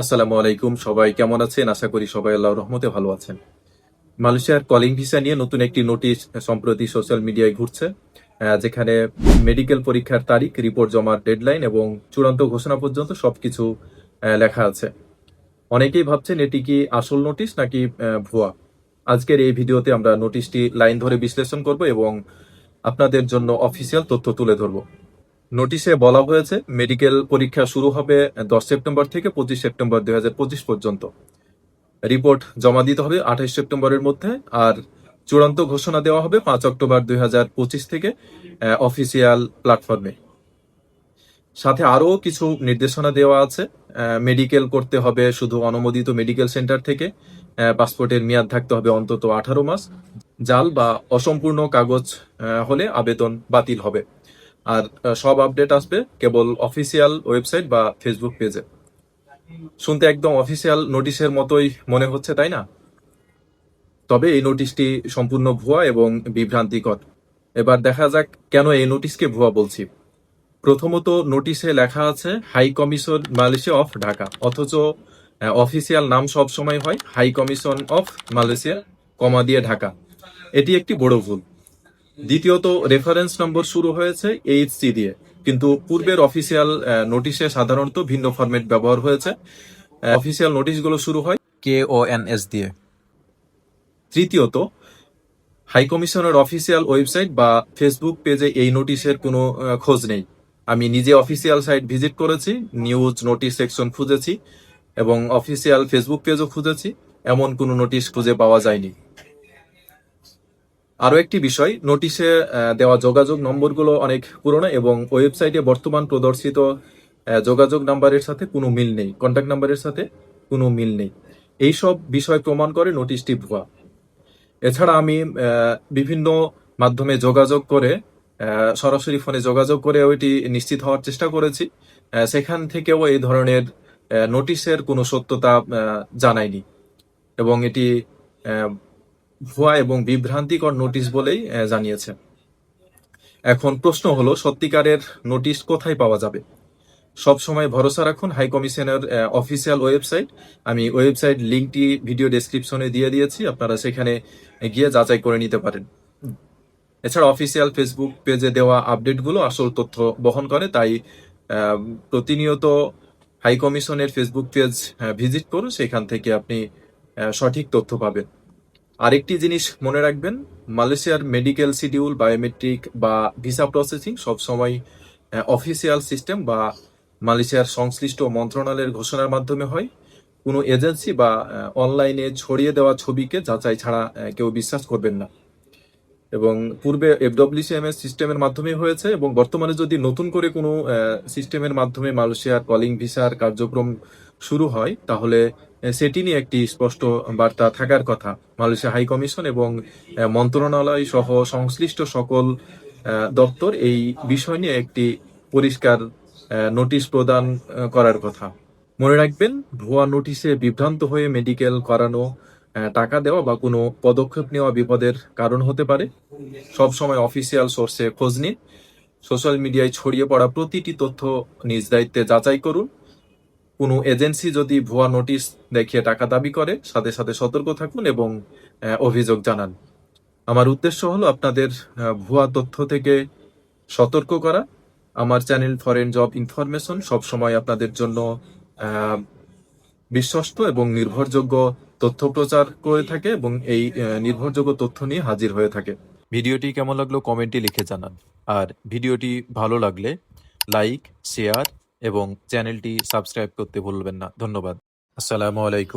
আসসালামু আলাইকুম, সবাই কেমন আছেন? আশা করি সবাই আল্লাহর রহমতে ভালো আছেন। মালয়েশিয়ার কলিং ভিসা নিয়ে নতুন একটি নোটিশ সম্প্রতি সোশ্যাল মিডিয়ায় ঘুরছে যেখানে মেডিকেল পরীক্ষার তারিখ রিপোর্ট জমার ডেডলাইন এবং চূড়ান্ত ঘোষণা পর্যন্ত সবকিছু লেখা আছে। অনেকেই ভাবছেন এটি কি আসল নোটিশ নাকি ভুয়া। আজকের এই ভিডিওতে আমরা নোটিশটি লাইন ধরে বিশ্লেষণ করব এবং আপনাদের জন্য অফিসিয়াল তথ্য তুলে ধরব। নোটিশে বলা হয়েছে, মেডিকেল পরীক্ষা শুরু হবে দশ সেপ্টেম্বর থেকে পঁচিশ সেপ্টেম্বর দুই হাজার পঁচিশ পর্যন্ত। রিপোর্ট জমা দিতে হবে আঠাইশ সেপ্টেম্বরের মধ্যে, আর চূড়ান্ত ঘোষণা দেওয়া হবে পাঁচ অক্টোবর দুই হাজার পঁচিশ থেকে অফিসিয়াল প্ল্যাটফর্মে সাথে আরও কিছু নির্দেশনা দেওয়া আছে মেডিকেল করতে হবে শুধু অনুমোদিত মেডিকেল সেন্টার থেকে পাসপোর্টের মেয়াদ থাকতে হবে অন্তত আঠারো মাস। জাল বা অসম্পূর্ণ কাগজ হলে আবেদন বাতিল হবে। আর সব আপডেট আসবে কেবল অফিসিয়াল ওয়েবসাইট বা ফেসবুক পেজে। শুনতে একদম অফিসিয়াল নোটিশের মতোই মনে হচ্ছে, তাই না? তবে এই নোটিশটি সম্পূর্ণ ভুয়া এবং বিভ্রান্তিকর। এবার দেখা যাক কেন এই নোটিশকে ভুয়া বলছি। প্রথমত নোটিশে লেখা আছে, high commission Malaysia of Dhaka. অথচ অফিসিয়াল নাম সব সময় হয়, high commission of Malaysia, comma দিয়ে ঢাকা। এটি একটি বড় ভুল। দ্বিতীয়ত রেফারেন্স নম্বর শুরু হয়েছে এইচসি দিয়ে। কিন্তু পূর্বের অফিসিয়াল নোটিশে সাধারণত ভিন্ন ফরম্যাট ব্যবহার হয়েছে। অফিসিয়াল নোটিশগুলো শুরু হয় কে ও এন এস দিয়ে। তৃতীয়ত হাই কমিশনের অফিসিয়াল ওয়েবসাইট বা ফেসবুক পেজে এই নোটিশের কোনো খোঁজ নেই। আমি নিজে অফিসিয়াল সাইট ভিজিট করেছি নিউজ নোটিশ সেকশন খুঁজেছি এবং অফিসিয়াল ফেসবুক পেজও খুঁজেছি। এমন কোনো নোটিশ খুঁজে পাওয়া যায়নি। আরও একটি বিষয়, নোটিশে দেওয়া যোগাযোগ নম্বরগুলো অনেক পুরনো এবং ওয়েবসাইটে বর্তমান প্রদর্শিত যোগাযোগ নাম্বারের সাথে কোনো মিল নেই কন্ট্যাক্ট নাম্বারের সাথে কোনো মিল নেই। এইসব বিষয় প্রমাণ করে নোটিশটি ভুয়া। এছাড়া আমি বিভিন্ন মাধ্যমে যোগাযোগ করে সরাসরি ফোনে যোগাযোগ করে ওইটি নিশ্চিত হওয়ার চেষ্টা করেছি। সেখান থেকেও এই ধরনের নোটিশের কোনো সত্যতা জানায়নি এবং এটি ভুয়া এবং বিভ্রান্তিকর নোটিশ বলেই জানিয়েছে। এখন প্রশ্ন হলো, সত্যিকারের নোটিশ কোথায় পাওয়া যাবে? সব সময় ভরসা রাখুন হাই কমিশনের অফিসিয়াল ওয়েবসাইট আমি ওয়েবসাইট লিঙ্কটি ভিডিও ডেসক্রিপশনে দিয়ে দিয়েছি, আপনারা সেখানে গিয়ে যাচাই করে নিতে পারেন। এছাড়া অফিসিয়াল ফেসবুক পেজে দেওয়া আপডেটগুলো আসল তথ্য বহন করে, তাই প্রতিনিয়ত হাই কমিশনের ফেসবুক পেজ ভিজিট করুন, সেখান থেকে আপনি সঠিক তথ্য পাবেন। আরেকটি জিনিস মনে রাখবেন, মালয়েশিয়ার মেডিকেল শিডিউল বায়োমেট্রিক বা ভিসা প্রসেসিং সবসময় অফিসিয়াল সিস্টেম বা মালয়েশিয়ার সংশ্লিষ্ট মন্ত্রণালয়ের ঘোষণার মাধ্যমে হয়। কোনো এজেন্সি বা অনলাইনে ছড়িয়ে দেওয়া ছবিকে যাচাই ছাড়া কেউ বিশ্বাস করবেন না। এবং পূর্বে এফডব্লিউসিএমএস সিস্টেমের মাধ্যমে হয়েছে এবং বর্তমানে যদি নতুন করে কোনো সিস্টেমের মাধ্যমে মালয়েশিয়ার কলিং ভিসার কার্যক্রম শুরু হয়, তাহলে সেটি নিয়ে একটি স্পষ্ট বার্তা থাকার কথা। মালয়েশিয়া হাই কমিশন এবং মন্ত্রণালয় সহ সংশ্লিষ্ট সকল দপ্তর এই বিষয় নিয়ে একটি পরিষ্কার নোটিশ প্রদান করার কথা। মনে রাখবেন, ভুয়া নোটিশে বিভ্রান্ত হয়ে মেডিকেল করানো টাকা দেওয়া বা কোনো পদক্ষেপ নেওয়া বিপদের কারণ হতে পারে। সব সময় অফিসিয়াল সোর্সে খোঁজ নিন। সোশ্যাল মিডিয়ায় ছড়িয়ে পড়া প্রতিটি তথ্য নিজ দায়িত্বে যাচাই করুন। কোনো এজেন্সি যদি ভুয়া নোটিশ দেখিয়ে টাকা দাবি করে, সাথে সাথে সতর্ক থাকুন এবং অভিযোগ জানান। আমার উদ্দেশ্য হলো আপনাদের ভুয়া তথ্য থেকে সতর্ক করা। আমার চ্যানেল ফরেন জব ইনফরমেশন সবসময় আপনাদের জন্য বিশ্বস্ত এবং নির্ভরযোগ্য তথ্য প্রচার করে থাকে এবং এই নির্ভরযোগ্য তথ্য নিয়ে হাজির হয়ে থাকে। ভিডিওটি কেমন লাগল কমেন্টে লিখে জানান। আর ভিডিওটি ভালো লাগলে লাইক, শেয়ার এবং চ্যানেলটি সাবস্ক্রাইব করতে ভুলবেন না। ধন্যবাদ। আসসালামু আলাইকুম।